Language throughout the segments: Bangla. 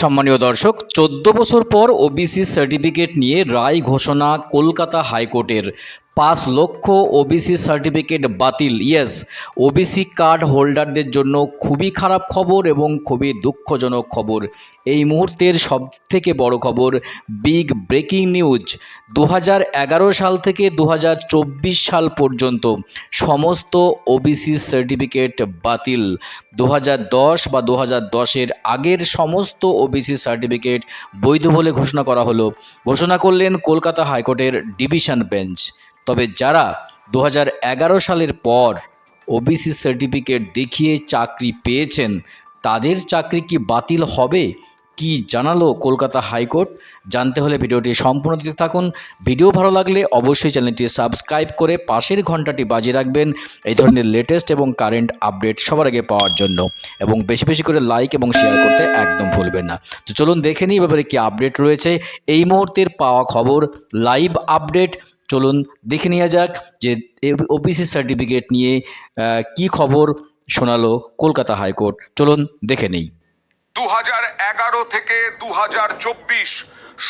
সম্মানীয় দর্শক চোদ্দ বছর পর ওবিসি সার্টিফিকেট নিয়ে রায় ঘোষণা কলকাতা হাইকোর্টের। পাঁচ লক্ষ ওবিসি সার্টিফিকেট বাতিল। ইয়েস ওবিসি কার্ড হোল্ডারদের জন্য খুবই খারাপ খবর এবং খুবই দুঃখজনক খবর। এই মুহূর্তের সবথেকে বড় খবর বিগ ব্রেকিং নিউজ দু হাজার এগারো সাল থেকে দু হাজার চব্বিশ সাল পর্যন্ত সমস্ত ওবিসি সার্টিফিকেট বাতিল। দু হাজার দশ বা দু হাজার দশের আগের সমস্ত ওবিসি সার্টিফিকেট বৈধ বলে ঘোষণা করা হলো। ঘোষণা করলেন কলকাতা হাইকোর্টের ডিভিশন বেঞ্চ। তবে যারা দু হাজার এগারো সালের পর ওবিসি সার্টিফিকেট দেখিয়ে চাকরি পেয়েছেন, তাদের চাকরি কি বাতিল হবে? কি জানালো কলকাতা হাইকোর্ট? জানতে হলে ভিডিওটি সম্পূর্ণ দিতে থাকুন। ভিডিও ভালো লাগলে অবশ্যই চ্যানেলটি সাবস্ক্রাইব করে পাশের ঘন্টাটি বাজিয়ে রাখবেন এই ধরনের লেটেস্ট এবং কারেন্ট আপডেট সবার আগে পাওয়ার জন্য। এবং বেশি বেশি করে লাইক এবং শেয়ার করতে একদম ভুলবেন না। তো চলুন দেখে নিই ব্যাপারে কী আপডেট রয়েছে। এই মুহূর্তের পাওয়া খবর লাইভ আপডেট চলুন দেখে নেওয়া যাক যে ওবিসি সার্টিফিকেট নিয়ে কি খবর শোনালো কলকাতা হাইকোর্ট। চলুন দেখে নিই। দু থেকে দু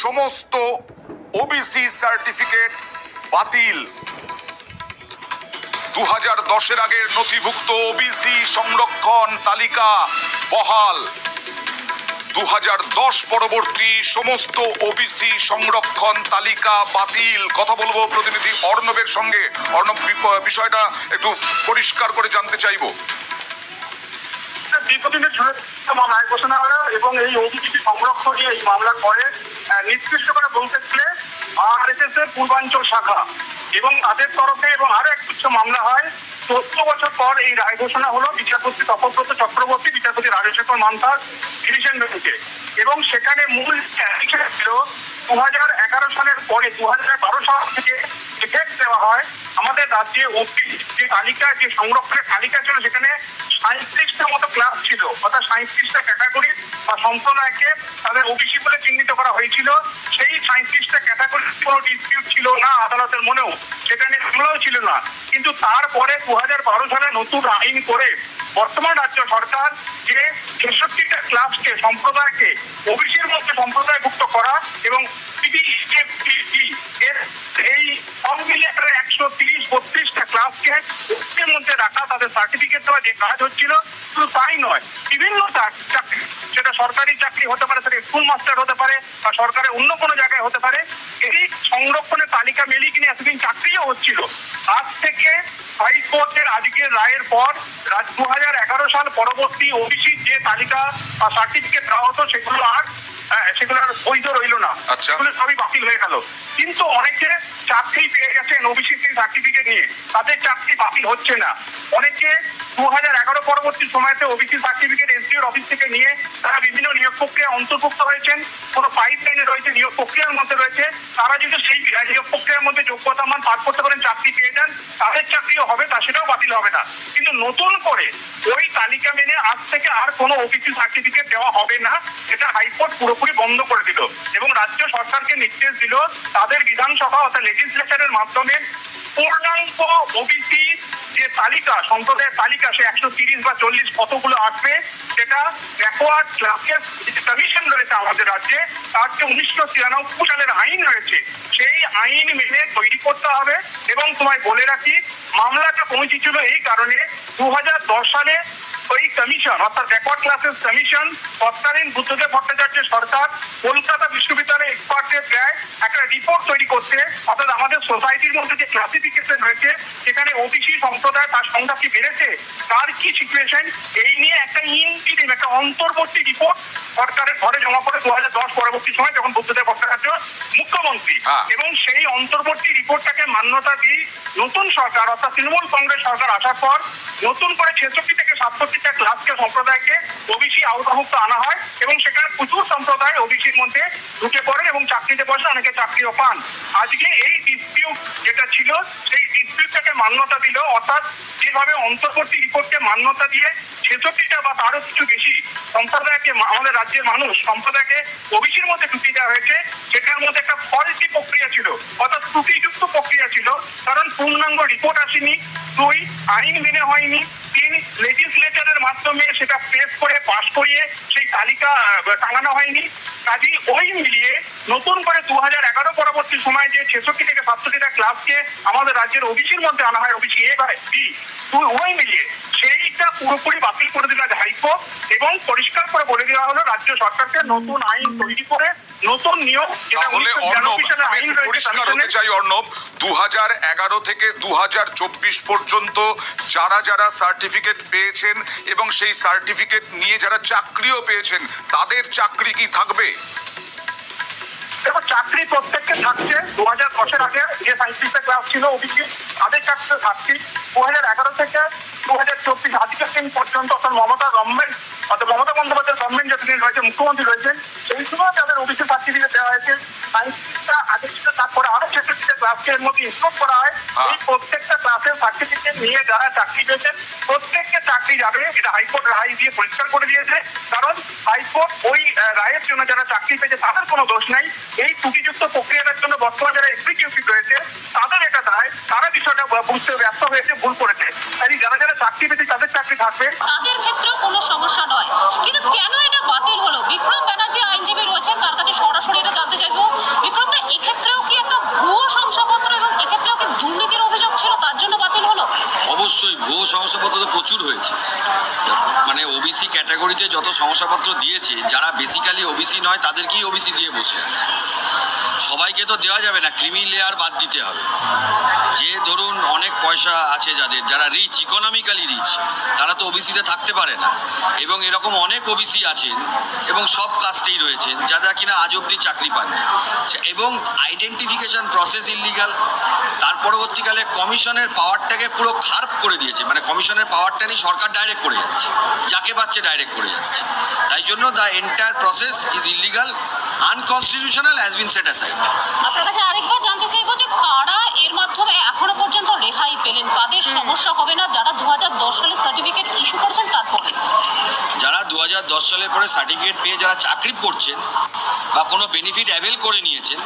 সমস্ত ওবিসি সার্টিফিকেট বাতিল। দু হাজার দশের আগের নথিভুক্ত ওবিসি সংরক্ষণ তালিকা বহাল। দু পরবর্তী সমস্ত ওবিসি সংরক্ষণ তালিকা বাতিল। কথা বলব প্রতিনিধি অর্ণবের সঙ্গে। অর্ণব বিষয়টা একটু পরিষ্কার করে জানতে চাইব। এবং আর তাদের তরফে এবং আরও এক মামলা হয়। চোদ্দ বছর পর এই রায় ঘোষণা হলো, বিচারপতি তপব্রত চক্রবর্তী, বিচারপতি রাজশেখর মান্তার ডিভিশন বেঞ্চে এবং সেখানে মূল ছিল দু হাজার এগারো সালের পরে দু হাজার বারো সাল থেকে এফেক্ট দেওয়া হয় আমাদের রাজ্যে ওপি যে তালিকা, যে সংরক্ষণের তালিকা ছিল সেখানে সাঁত্রিশটা মতো ক্লাস ছিল। অর্থাৎ সাঁত্রিশটা ক্যাটাগরি বা সম্প্রদায়কে তাদের ওবিসি বলে চিহ্নিত করা হয়েছিল। সেই সাঁত্রিশটা ক্যাটাগরি কোনো ডিসপিউট ছিল না আদালতের মনেও। সেখানে মামলাও ছিল না। কিন্তু তারপরে দু হাজার বারো সালে নতুন আইন করে বর্তমান রাজ্য সরকার যে ছেষট্টিটা ক্লাসকে সম্প্রদায়কে ওবিসির মধ্যে সম্প্রদায়ভুক্ত করা এবং এই প্রায় একশো তিরিশ, বত্রিশটা ক্লাসকে ওবিসির মধ্যে রাখা, তাদের সার্টিফিকেট দেওয়া যে কাজ হচ্ছিল, শুধু তাই নয়, বিভিন্ন চাকরি, সেটা সরকারি চাকরি হতে পারে, সেটা স্কুল মাস্টার হতে পারে, বা সরকারের অন্য কোনো জায়গায় হতে পারে, এই সংরক্ষণের তালিকা মিলিয়ে কিনে এতদিন চাকরিও হচ্ছিল। আজ থেকে হাইকোর্টের আজকের রায়ের পর দু হাজার এগারো সাল পরবর্তী ওবিসি যে তালিকা বা সার্টিফিকেট দেওয়া হতো, সেগুলো আর সেগুলো আর বৈধ রইল না। আচ্ছা। সেগুলো সবই বাতিল হয়ে গেল। কিন্তু অনেকে চাকরি পেয়ে গেছেন ওবিসি সার্টিফিকেট নিয়ে। তাদের চাকরি বাতিল হচ্ছে না। অনেকে দু হাজার এগারো পরবর্তী সময়তে ওবিসি সার্টিফিকেট এসডিওর অফিস থেকে নিয়ে তারা বিভিন্ন নিয়োগ প্রক্রিয়া অন্তর্ভুক্ত হয়েছেন। কোনো পাইপ লাইনে রয়েছে নিয়োগ প্রক্রিয়ার মধ্যে রয়েছে। তারা যদি সেই নিয়োগ প্রক্রিয়ার মধ্যে যোগ্যতা মান পার করতে পারেন চাকরি পেয়ে যান তাদের চাকরিও হবে তা সেটাও বাতিল হবে না। কিন্তু নতুন করে ওই তালিকা মেনে আজ থেকে আর কোনো ওবিসি সার্টিফিকেট দেওয়া হবে না। এটা হাইকোর্ট পুরোপুরি বন্ধ করে দিল। এবং রাজ্য সরকারকে নির্দেশ দিল তাদের বিধানসভা অর্থাৎ লেজিসলেচারের মাধ্যমে পূর্ণাঙ্গ ওবিসি যে তালিকা, সম্প্রদায়ের তালিকা, সে একশো তিরিশ বা চল্লিশ কতগুলো আসবে, সেটা ব্যাকওয়ার্ড ক্লাসেস কমিশন রয়েছে আমাদের রাজ্যে। তার যে উনিশশো তিরানব্বই সালের আইন রয়েছে, সেই আইন মেনে তৈরি করতে হবে। এবং তোমায় বলে রাখি, মামলাটা পৌঁছেছিল এই কারণে দু হাজার দশ সালে ওই কমিশন অর্থাৎ ব্যাকওয়ার্ড ক্লাসেস কমিশন তৎকালীন বুদ্ধদেব ভট্টাচার্যের সরকার কলকাতা বিশ্ববিদ্যালয়ে এক্সপার্টদের দেয় একটা রিপোর্ট তৈরি করতে, অর্থাৎ আমাদের সোসাইটির মধ্যে যে ক্লাসিফিকেশন হয়েছে, সেখানে ওবিসি সম্প্রদায় তার সংখ্যা কি বেড়েছে, তার কি সিচুয়েশন এই নিয়ে একটা ইনটিরিম একটা অন্তর্বর্তী রিপোর্ট সরকারের ঘরে জমা পড়ে দু হাজার দশ পরবর্তী সময় যখন বুদ্ধদেব ভট্টাচার্য মুখ্যমন্ত্রী হ্যাঁ। এবং সেই অন্তর্বর্তী রিপোর্টটাকে মান্যতা দিয়ে নতুন সরকার অর্থাৎ তৃণমূল কংগ্রেস সরকার আসার পর নতুন করে ছেষট্টি থেকে সাতষট্টিটা ক্লাসকে সম্প্রদায়কে ওবিসি আওতাভুক্ত আনা হয় এবং সেখানে প্রচুর সম্প্রদায় ওবিসির মধ্যে ঢুকে পড়ে এবং চাকরিতে বসে অনেকে চাকরিও পান আজকে এই ডিসপিউট যেটা ছিল সেই থেকে মান্যতা দিল অর্থাৎ যেভাবে অন্তর্বর্তী রিপোর্টকে মান্যতা দিয়ে ছেষট্টিটা বা তারও কিছু বেশি সম্প্রদায়কে, আমাদের রাজ্যের মানুষ সম্প্রদায়কে ওবিসির মধ্যে ঢুকিয়ে দেওয়া হয়েছে সেটার মধ্যে একটা ফলটি প্রক্রিয়া ছিল, অর্থাৎ ত্রুটিযুক্ত প্রক্রিয়া ছিল, কারণ পূর্ণাঙ্গ রিপোর্ট আসেনি দুই আইন মেনে হয়নি লেজিসলেচারের মাধ্যমে সেটা প্রেস করে পাশ করিয়ে সেই তালিকা টাঙানো হয়নি। কাজেই ওই মিলিয়ে নতুন করে দু হাজার এগারো পরবর্তী সময় যে ছেষট্টি থেকে সাতষট্টিটা ক্লাবকে আমাদের রাজ্যের ওবিসির মধ্যে আনা হয় ওবিসি এ বা বি ওই মিলিয়ে মিলিয়ে সেইটা পুরোপুরি বাতিল করে দিল হাইকোর্ট এবং পরিষ্কার করে বলে দেওয়া হলো রাজ্য সরকারকে নতুন আইন তৈরি করে নতুন নিয়ম যেটা তাহলে অর্ণব আমি আইন একটু রয়েছে পরিষ্কার হতে চাই অর্ণব। দু এগারো থেকে দু হাজার চব্বিশ পর্যন্ত যারা যারা সার্টিফিকেট পেয়েছেন এবং সেই সার্টিফিকেট নিয়ে যারা চাকরিও পেয়েছেন তাদের চাকরি কি থাকবে? দেখো, চাকরি প্রত্যেককে থাকছে। দু হাজার দশের আগে যে সাইন্টিস্টের ক্লাস ছিল ওবিসি তাদের চাকরিতে থাকছি। দু হাজার এগারো থেকে দু হাজার চব্বিশ আজকের দিন পর্যন্ত অর্থাৎ মমতা গভর্নমেন্ট অর্থাৎ মমতা বন্দ্যোপাধ্যায় গভর্নমেন্ট যতদিন রয়েছে মুখ্যমন্ত্রী রয়েছেন সেই সময় তাদের ওবিসি সার্টিফিকেট দেওয়া হয়েছে। সাঁত্রিশটা আগে ছিল তারপরে আরও ক্লাসকে এর মধ্যে ইনক্লুড করা হয়। হ্যাঁ। এই প্রত্যেকটা ক্লাসের সার্টিফিকেট নিয়ে যারা চাকরি পেয়েছেন প্রত্যেককে চাকরি যাবে এটা হাইকোর্ট রায় দিয়ে পরিষ্কার করে দিয়েছে। কারণ হাইকোর্ট ওই রায়ের জন্য যারা চাকরি পেয়েছে তাদের কোনো দোষ নাই। এই ত্রুটিযুক্ত প্রক্রিয়াটার জন্য বর্তমানে যারা এক্সিকিউটিভ রয়েছে তাদের এটা দায়। তারা বিষয়টা বুঝতে ব্যর্থ হয়েছে ভুল করেছে। তাই যারা যারা চাকরি পেয়েছে তাদের চাকরি থাকবে। তাদের ক্ষেত্রেও কোনো সমস্যা নয়। কিন্তু কেন এটা বাতিল হলো? বিক্রম ব্যানার্জি আইনজীবী রয়েছেন তার কাছে সরাসরি এটা জানতে চাইব। বিক্রম দা এক্ষেত্রেও কি একটা ভুয়ো শংসাপত্র এবং এক্ষেত্রেও কি দুর্নীতির অভিযোগ ছিল তার জন্য বাতিল হলো? অবশ্যই ভুয়ো শংসাপত্র তো প্রচুর হয়েছে। মানে ওবিসি ক্যাটাগরিতে যত শংসাপত্র দিয়েছে যারা বেসিক্যালি ওবিসি নয় তাদেরকেই ওবিসি দিয়ে বসে আছে। সবাইকে তো দেওয়া যাবে না, ক্রিমি লেয়ার বাদ দিতে হবে। যে ধরুন অনেক পয়সা আছে যাদের, যারা রিচ ইকোনমিক্যালি রিচ তারা তো ওবিসিতে থাকতে পারে না। এবং এরকম অনেক ওবিসি আছেন এবং সব কাস্টেই রয়েছেন যারা কিনা আজ অব্দি চাকরি পাননি। এবং আইডেন্টিফিকেশন প্রসেস ইলিগাল তার পরবর্তীকালে কমিশনের পাওয়ারটাকে পুরো খারাপ করে দিয়েছে। মানে কমিশনের পাওয়ারটা নিয়ে সরকার ডাইরেক্ট করে যাচ্ছে, যাকে পাচ্ছে ডাইরেক্ট করে যাচ্ছে। তাই জন্য the entire process is illegal unconstitutional has been set aside আপনার কাছে আরেকবার জানতে চাইব যে কারা এর মাধ্যমে এখনও পর্যন্ত রেহাই পেলেন? কাদের সমস্যা হবে না? যারা দু সালে সার্টিফিকেট ইস্যু করছেন তারপরে। যারা দু সালের পরে সার্টিফিকেট পেয়ে যারা চাকরি করছেন বা কোনো বেনিফিট অ্যাভেল করে নিয়েছেন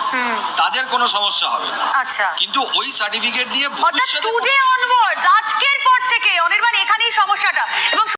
তাদের কোনো সমস্যা হবে না। আচ্ছা। কিন্তু ওই সার্টিফিকেট দিয়ে অর্থাৎ ভবিষ্যতে টুডে অনওয়ার্ডস আজকের পর থেকে অনির্বাণ এখানেই সমস্যাটা। এবং